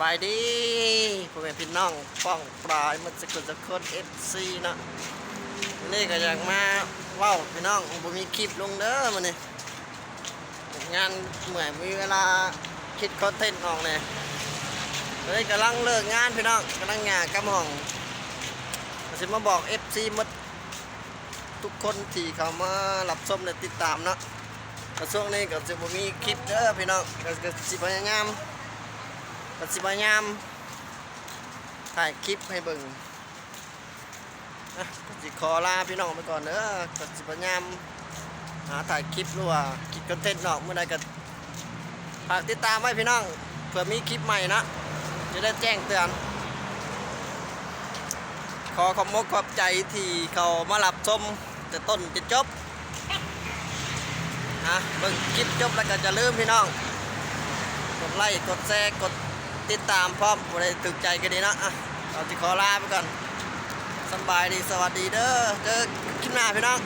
บายดีพ่อแม่พี่น้องป้องปลายมันสกุลสกุลเอฟซีนะนี่ก็อยากมาเว้าพี่น้องบ่มีคลิปลงเด้อมันนี่งานเหมือยมีเวลาคิดคอนเทนต์ออกเลยเลยกำลังเลิกงานพี่น้องกำลังงานกำห้องสิมาบอก FC หมดทุกคนที่เขามารับชมและติดตามเนาะช่วงนี้ก็จะบ่มีคลิปเด้อพี่น้องก็ก็สิพยายาม ก็สิพยายามถ่ายคลิปให้เบิ่งนะก็สิขอลาพี่น้องไปก่อนเด้อก็สิพยายามหาถ่ายคลิปหรือว่าคิดคอนเทนต์นาะเมื่อใดก็ฝากติดตามไว้พี่น้องเผื่อมีคลิปใหม่นะจะได้แจ้งเตือน ขอขอบมกขอบใจที่เขามารับชมแต่ต้นจนจบอะเบิ่งคลิปจบแล้วก็จะลืมพี่น้อง กดไลค์กดแชร์กด ติดตามพร้อมบ่ได้ถึกใจกันดีนะอะเราจะขอลาไปก่อนสบายดีสวัสดีเด้อเจอคลิปหน้าพี่น้อง